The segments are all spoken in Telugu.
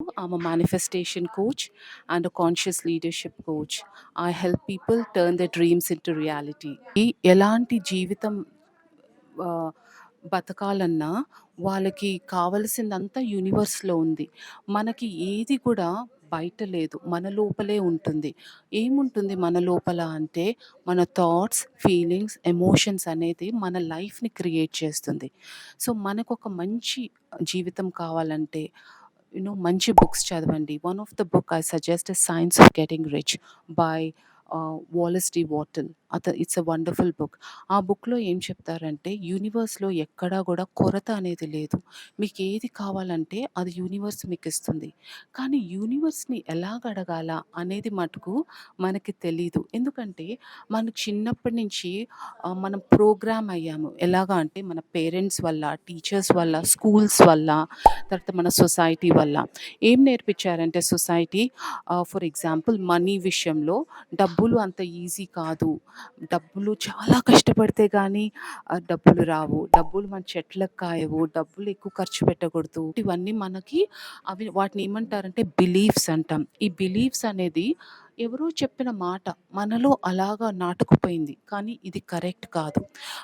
I'm a manifestation coach and a conscious leadership coach. I help people turn their dreams into reality. ఎలాంటి జీవితం బతకాలన్నా వాళ్ళకి కావలసిందంతా యూనివర్స్‌లో ఉంది. మనకి ఏది కూడా బయట లేదు. మన లోపలే ఉంటుంది. ఏముంటుంది మన లోపల అంటే మన థాట్స్, ఫీలింగ్స్, ఎమోషన్స్ అనేది మన లైఫ్‌ని క్రియేట్ చేస్తుంది. సో, మనకొక మంచి జీవితం కావాలంటే యూ నో మంచి బుక్స్ చదవండి. One of the book I suggest is 'science of getting rich' by ah, Wallace D Wattles. అత ఇట్స్ అ వండర్‌ఫుల్ బుక్. ఆ బుక్‌లో ఏం చెప్తారంటే యూనివర్స్‌లో ఎక్కడా కూడా కొరత అనేది లేదు. మీకు ఏది కావాలంటే అది యూనివర్స్ మీకు ఇస్తుంది కానీ యూనివర్స్‌ని ఎలా అడగాలా అనేది మటుకు మనకి తెలీదు. ఎందుకంటే మనకు చిన్నప్పటి నుంచి మనం ప్రోగ్రామ్ అయ్యాము. ఎలాగా అంటే మన పేరెంట్స్ వల్ల, టీచర్స్ వల్ల, స్కూల్స్ వల్ల, తర్వాత మన సొసైటీ వల్ల. ఏం నేర్పించారంటే సొసైటీ ఫర్ ఎగ్జాంపుల్ మనీ విషయంలో డబ్బులు అంత ఈజీ కాదు. డబ్బులు చాలా కష్టపడితే కానీ డబ్బులు రావు. డబ్బులు మన చెట్లకు కాయవు. డబ్బులు ఎక్కువ ఖర్చు పెట్టకూడదు. ఇవన్నీ మనకి అవి వాటిని ఏమంటారంటే బిలీఫ్స్ అంటాం. ఈ బిలీఫ్స్ అనేది ఎవరో చెప్పిన మాట మనలో అలాగా నాటుకుపోయింది. కానీ ఇది కరెక్ట్ కాదు.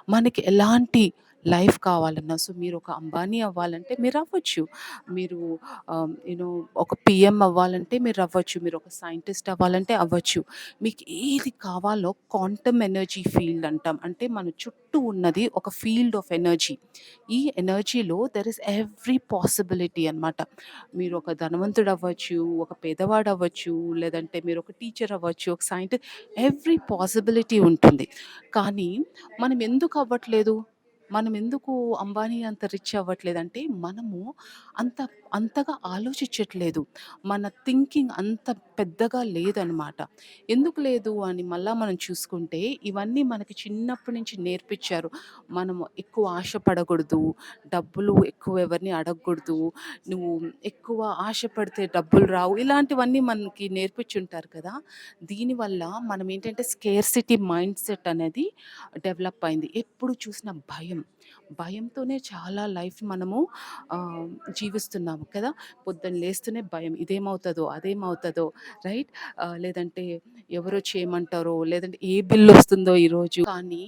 మనకి ఎలాంటి లైఫ్ కావాలన్నా సో, మీరు ఒక అంబానీ అవ్వాలంటే మీరు అవ్వచ్చు మీరు యూనో ఒక పిఎం అవ్వాలంటే మీరు అవ్వచ్చు మీరు ఒక సైంటిస్ట్ అవ్వాలంటే అవ్వచ్చు. మీకు ఏది కావాలో క్వాంటమ్ ఎనర్జీ ఫీల్డ్ అంటాం. అంటే మన చుట్టూ ఉన్నది ఒక ఫీల్డ్ ఆఫ్ ఎనర్జీ. ఈ ఎనర్జీలో దెర్ ఇస్ ఎవ్రీ పాసిబిలిటీ అనమాట. మీరు ఒక ధనవంతుడు అవ్వచ్చు ఒక పేదవాడు అవ్వచ్చు లేదంటే మీరు ఒక టీచర్ అవ్వచ్చు, ఒక సైంటి ఎవ్రీ పాసిబిలిటీ ఉంటుంది. కానీ మనం ఎందుకు అవ్వట్లేదు? మనం ఎందుకు అంబానీ అంత రిచ్ అవ్వట్లేదంటే మనము అంత అంతగా ఆలోచించట్లేదు. మన థింకింగ్ అంత పెద్దగా లేదనమాట. ఎందుకు లేదు అని మళ్ళీ మనం చూసుకుంటే ఇవన్నీ మనకి చిన్నప్పటి నుంచి నేర్పించారు. మనము ఎక్కువ ఆశపడకూడదు డబ్బులు ఎక్కువ ఎవరిని అడగకూడదు. నువ్వు ఎక్కువ ఆశపడితే డబ్బులు రావు. ఇలాంటివన్నీ మనకి నేర్పించుంటారు కదా! దీనివల్ల మనం ఏంటంటే స్కేర్సిటీ మైండ్ సెట్ అనేది డెవలప్ అయింది. ఎప్పుడు చూసిన భయం. భయంతోనే చాలా లైఫ్ మనము జీవిస్తున్నాము కదా! పొద్దున్న లేస్తూనే భయం. ఇదేమవుతుందో అదేమవుతుందో రైట్? లేదంటే ఎవరో చేయమంటారో లేదంటే ఏ బిల్లు వస్తుందో ఈరోజు. కానీ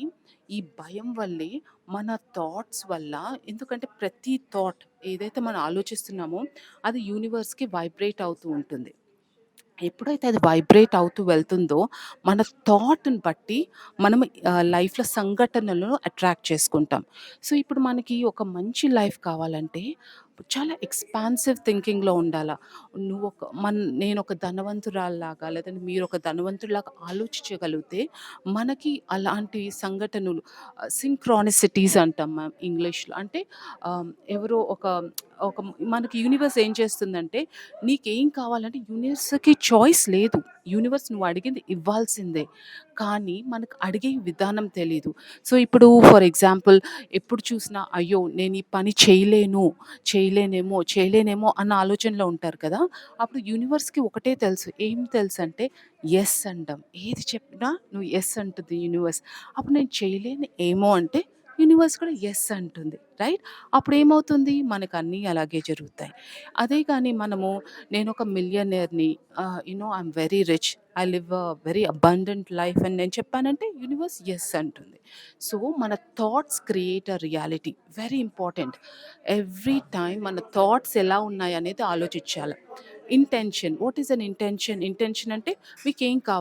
ఈ భయం వల్లే మన థాట్స్ వల్ల ఎందుకంటే ప్రతి థాట్ ఏదైతే మనం ఆలోచిస్తున్నామో అది యూనివర్స్‌కి వైబ్రేట్ అవుతూ ఉంటుంది. ఎప్పుడైతే అది వైబ్రేట్ అవుతూ వెళ్తుందో మన థాట్‌ని బట్టి మనం లైఫ్‌లో సంఘటనలను అట్రాక్ట్ చేసుకుంటాం. సో, ఇప్పుడు మనకి ఒక మంచి లైఫ్ కావాలంటే చాలా ఎక్స్‌పాన్సివ్ థింకింగ్‌లో ఉండాల. మన మన్ ఒక ధనవంతురాల్లాగా లేదంటే మీరు ఒక ధనవంతుడిలాగా ఆలోచించగలిగితే మనకి అలాంటి సంఘటనలు సింక్రానిసిటీస్ అంటాం మ్యామ్ ఇంగ్లీష్‌లో. అంటే ఎవరో ఒక ఒక మనకి యూనివర్స్ ఏం చేస్తుందంటే నీకేం కావాలంటే యూనివర్స్‌కి చాయిస్ లేదు. యూనివర్స్ నువ్వు అడిగింది ఇవ్వాల్సిందే. కానీ మనకు అడిగే విధానం తెలీదు. సో, ఇప్పుడు ఫర్ ఎగ్జాంపుల్ ఎప్పుడు చూసినా అయ్యో! నేను ఈ పని చేయలేను, చేయలేనేమో, చేయలేనేమో అన్న ఆలోచనలో ఉంటారు కదా! అప్పుడు యూనివర్స్‌కి ఒకటే తెలుసు. ఏం తెలుసు అంటే ఎస్ అంటాం ఏది చెప్పినా నువ్వు ఎస్ అంటుంది యూనివర్స్. అప్పుడు నేను చేయలేను ఏమో అంటే యూనివర్స్ కూడా యెస్ అంటుంది. రైట్? అప్పుడు ఏమవుతుంది మనకు అన్నీ అలాగే జరుగుతాయి. అదే కానీ మనము నేను మిలియనేర్‌ని ఆహ్, you know no very rich. I live a very abundant life అని నేను చెప్పానంటే యూనివర్స్ యెస్ అంటుంది. సో, మన thoughts create a reality. Very important. Every time మన థాట్స్ ఎలా ఉన్నాయనేది ఆలోచించాలి intention. What is an intention? Intention అంటే మీకేం కావాలి?